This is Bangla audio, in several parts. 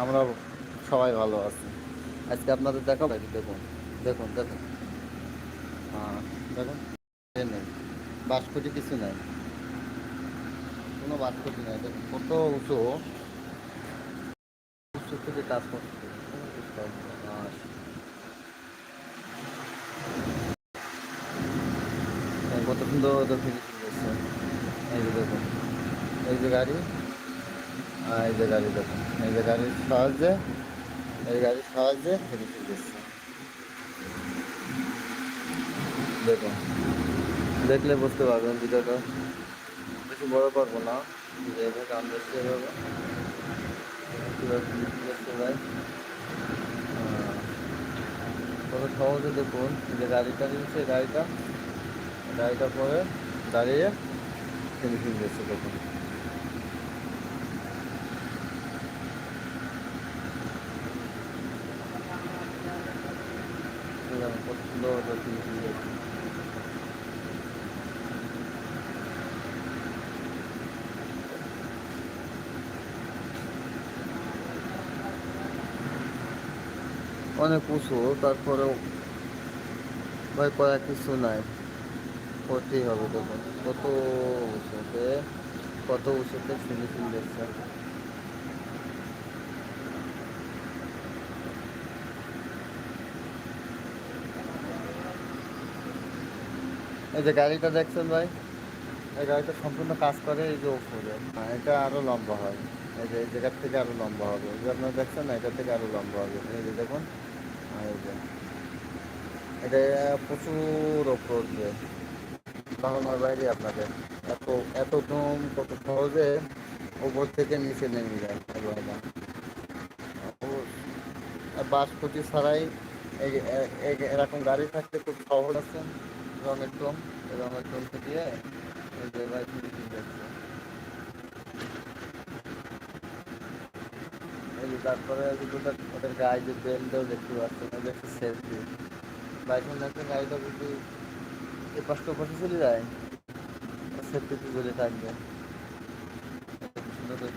আমরা সবাই ভালো আছি। আজকে আপনাদের দেখাবো? দেখুন দেখুন দেখুন। হ্যাঁ দেখুন। নেই, বাসকটি কিছু নাই। কোনো বাসকটি নাই, দেখুন, কত উঁচু। উঁচু থেকে কাজ করছে। কত সুন্দর এই যে দেখুন, এই যে গাড়ি। এই যে গাড়ি দেখুন। এই যে গাড়ির সাহায্যে, এই গাড়ির সাহায্যে ফিনিশিং দিচ্ছে দেখুন। দেখলে বুঝতে পারবেন ভিডিওটা। বেশি বড় পারব না। যে এভাবে আমরা সেভাবে হয় কত সহজে দেখুন যে গাড়িটা নিচ্ছে গাড়িটা। গাড়িটা পরে দাঁড়িয়ে ফিনিশিং দিচ্ছে দেখুন। দেখুন কত সুন্দর অনেক উঁচু, তারপরেও ভয় করার কিছু নাই। করতেই হবে দেখুন, কত উঁচুতে কত উঁচুতে ফিনিশিং দিচ্ছে এই যে গাড়িটা দেখছেন ভাই, এই গাড়িটা সম্পূর্ণ কাজ করে এই যে ওপরে হ্যাঁ এটা আরও লম্বা হয়। এই যে, এই জায়গার থেকে আরও লম্বা হবে। যে আপনারা দেখছেন না, এটা থেকে আরও লম্বা হবে। এই যে দেখুন এই যে, এটা প্রচুর ওপর উঠবে ধারণার বাইরে আপনাদের এত এত দম, কত সহজে উপর থেকে নিচে নেমে যায় বাস কুচি ছাড়াই এরকম গাড়ি থাকতে খুব সহজ আছে। রঙের টম রঙের টম থেকে এই যে ভাই ফিনিশিং দেখছে এই তারপরে ওদের গায়ে যে বেল্টও দেখতে পাচ্ছেন একটা সেলফি বাইকের একটা গাড়িটা যদি এ পাশটা পাশে চলে যায় সেফটি চলে থাকবে। সুন্দর করে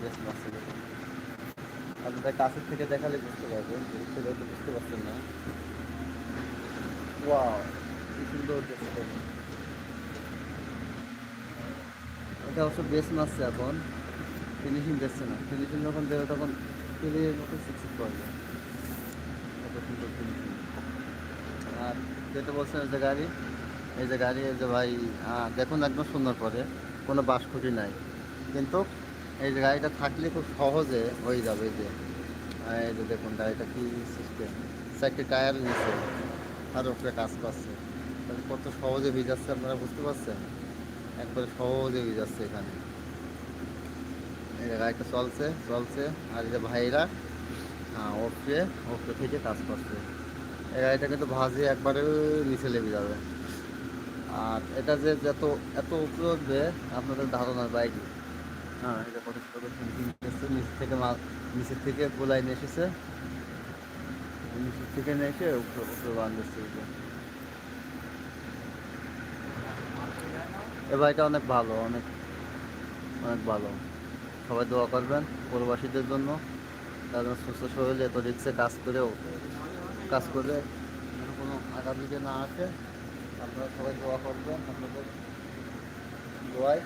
আপনাদের কাছের থেকে দেখালে বুঝতে পারবেন থেকে হয়তো বুঝতে পারছেন না। ওয়াও কি এটা অবশ্য বেশ মারছে এখন। ফিনিশিং দেখছে না। ফিনিশিং যখন দেবে তখন ক্লিয়ার মতো সিক্সিক করবে কত সুন্দর ফিনিশিং। আর যেটা বলছেন যে গাড়ি, এই যে গাড়ি, এই যে ভাই দেখুন একদম সুন্দর করে। কোনো বাসকুটি নাই। কিন্তু এই যে গাড়িটা থাকলে খুব সহজে হয়ে যাবে এই যে। এই যে দেখুন গাড়িটা কি সিস্টেম চারটি টায়ার নিচ্ছে আর উপরে কাজ করছে কত সহজে ভিজাচ্ছে আপনারা বুঝতে পারছেন? একবারে সহজে ভিজাচ্ছে এখানে। এই গাড়িটা চলছে চলছে। আর এই যে ভাইরা হ্যাঁ ওপরে ওপরে থেকে কাজ করছে। এই গাড়িটা কিন্তু ভাজি একবারে নিচে লেগে যাবে। আর এটা যে যত, এত উপরে উঠবে, আপনাদের ধারণার বাইরে। হ্যাঁ এটা কত নিচ থেকে নিচের থেকে গোলাই নিয়ে এসেছে। নিচের থেকে নিয়ে এসে উপরে উপরে বান্ধছে এই যে। এ বাড়িটা অনেক ভালো, অনেক অনেক ভালো। সবাই দোয়া করবেন প্রবাসীদের জন্য তাদের সুস্থ শরীরে এত রিক্সে কাজ করেও, কাজ করে কোনো দিকে না আসে, আপনারা সবাই দোয়া করবেন, আপনাদের দোয়ায়।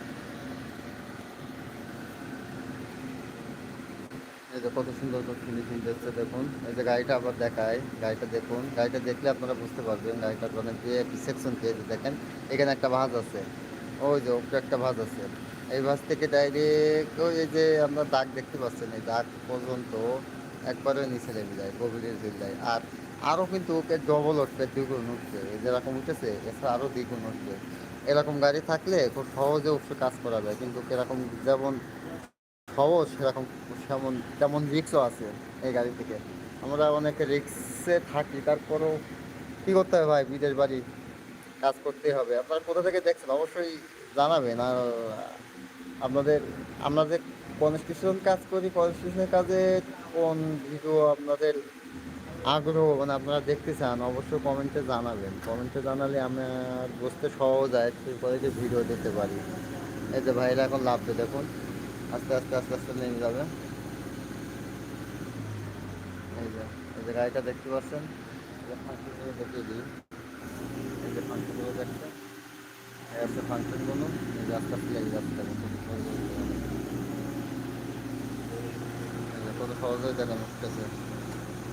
এই যে কত সুন্দর ফিনিশিং দেখছে দেখুন। এই যে গাড়িটা আবার দেখায়, গাড়িটা দেখুন। গাড়িটা দেখলে আপনারা বুঝতে পারবেন, গাড়িটার মানে যে সেকশন পেয়েছে দেখেন, এখানে একটা ভাঁজ আছে। ওই যে উপরে একটা ভাঁজ আছে। এই ভাঁজ থেকে ডাইরেক্ট ওই যে আপনার দাগ দেখতে পাচ্ছেন, এই দাগ পর্যন্ত একবারে নিচে নেমে যায় গভীরের দিকে যায়। আর আরও কিন্তু ওকে ডবল উঠবে দ্বিগুণ উঠবে যেরকম উঠেছে, এছাড়া আরও দ্বিগুণ উঠবে এরকম গাড়ি থাকলে খুব সহজে উপরে কাজ করা যায়, কিন্তু এরকম যেমন সহজ, সেরকম সেমন, তেমন রিক্সও আছে এই গাড়ি থেকে। আমরা অনেক রিক্সে থাকি, তারপরেও কী করতে হবে ভাই, বিদেশ বাড়ি কাজ করতেই হবে। আপনারা কোথা থেকে দেখছেন? অবশ্যই জানাবেন। আর আপনাদের আমরা যে কনস্ট্রাকশন কাজ করি কনস্ট্রাকশনের কাজে কোন ভিডিও আপনাদের আগ্রহ মানে আপনারা দেখতে চান, অবশ্যই কমেন্টে জানাবেন। কমেন্টে জানালে আমার বুঝতে সহজ হয় করে যে ভিডিও দিতে পারি। এই যে ভাইরা এখন লাভবে দেখুন। আস্তে আস্তে আস্তে আস্তে নেমে যাবে। এই যে এই যে গাড়িটা দেখতে পাচ্ছেন? দেখিয়ে দিই। এই যে ফাংশনগুলো দেখছেন এই আছে ফাংশনগুলো এই লেগে যাচ্ছে দেখুন কত সহজেই দেখেন উঠতেছে।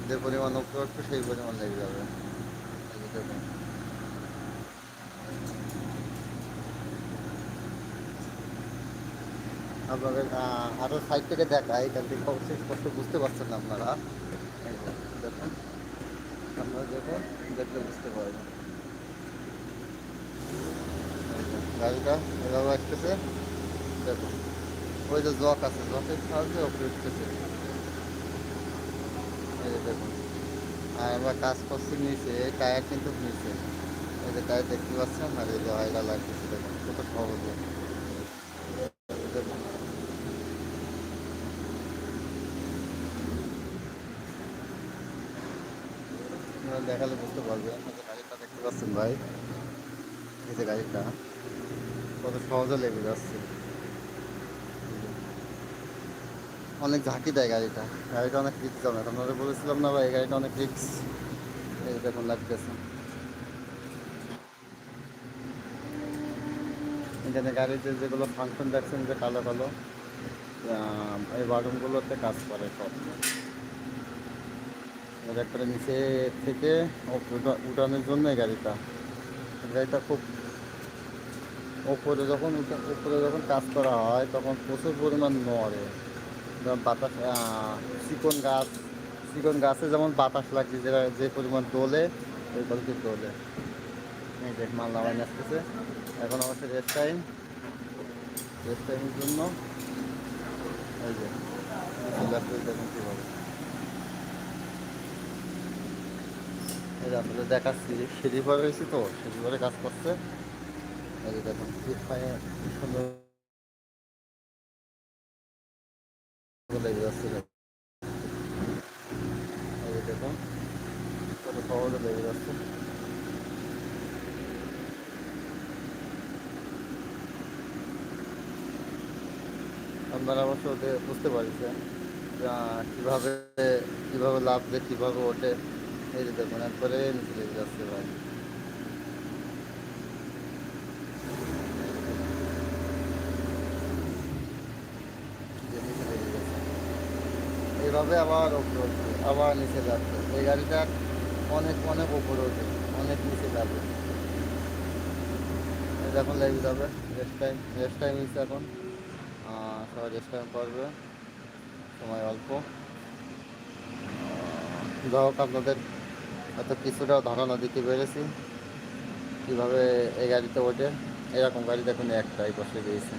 যে পরিমাণ উপরে উঠবে সেই পরিমাণ লেগে যাবে। আপনাদের আহ, আরও সাইড থেকে দেখায় এখান থেকে অবশ্যই স্পষ্ট বুঝতে পারছেন আপনারা। দেখুন। আপনারা দেখুন দেখলে বুঝতে পারবেন। গাড়িটা এভাবে আসতেছে। দেখুন ওই যে জক আছে, জকের সাহায্যে ওপরে উঠতেছে। কাজ করছি নিচে টায়ার কিন্তু নিচে। দেখতে পাচ্ছেন? আর এই যে দেখুন কত সহজে। দেখুন দেখালে বুঝতে পারবেন গাড়িটা দেখতে পাচ্ছেন ভাই? এই যে গাড়িটা, কত সহজে লেগে যাচ্ছে। অনেক ঝাঁকি দেয় গাড়িটা। গাড়িটা অনেক রিক্স জমে আপনারা বলেছিলাম না ভাই, এই গাড়িটা অনেক রিক্স এই দেখুন, লাগতেছে। এখানে গাড়িতে যেগুলো ফাংশন দেখছেন যে কালো কালো এই বাটনগুলোতে কাজ করে সব। একটা নিচে থেকে উঠা- উঠানোর জন্য এই গাড়িটা। গাড়িটা খুব ওপরে যখন উপরে যখন কাজ করা হয়, তখন প্রচুর পরিমাণ নড়ে। যেমন বাতাস চিকন গাছ, চিকন গাছে যেমন বাতাস লাগছে যেটা যে পরিমাণ দোলে, ওই গল্পে দোলে। এই যে মাল নামাই আসতেছে। এখন অবশ্য রেস্ট টাইম রেস্ট টাইমের জন্য, এই যে দেখুন কীভাবে। আপনাদের দেখাচ্ছি সিঁড়ি রয়েছি তো, সিঁড়ি কাজ করছে। দেখুন পায়ে সুন্দর লেগে যাচ্ছে। দেখুন। লেগে যাচ্ছে। আপনারা অবশ্য ওদের বুঝতে পারছেন কীভাবে কীভাবে লাভবে কীভাবে ওঠে। এই যে দেখুন, একবারে নিচে লেগে যাচ্ছে ভাই। এইভাবে আবার উপরে উঠছে আবার নিচে যাচ্ছে। এই গাড়িটা অনেক অনেক উপরে ওঠে অনেক নিচে যাবে। এখন লেগে যাবে। রেস্ট টাইম রেস্ট টাইম হয়েছে এখন। সবাই রেস্ট টাইম করবে। সময় অল্প। যাই হোক, আপনাদের হয়তো কিছুটা ধারণা দিতে পেরেছি কীভাবে এই গাড়িতে ওঠে। এরকম গাড়ি দেখুন একটাই বসে গিয়েছে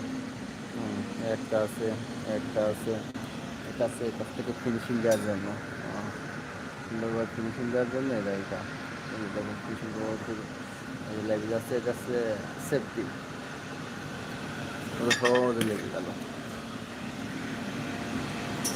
একটা আছে একটা আছে এটা আছে এটার থেকে ফিনিশিং দেওয়ার জন্য। আহ, সুন্দরভাবে ফিনিশিং দেওয়ার জন্য এই গাড়িটা দেখুন কি সুন্দর লেগে যাচ্ছে এটা হচ্ছে সেফটি সহজে লেগে গেল।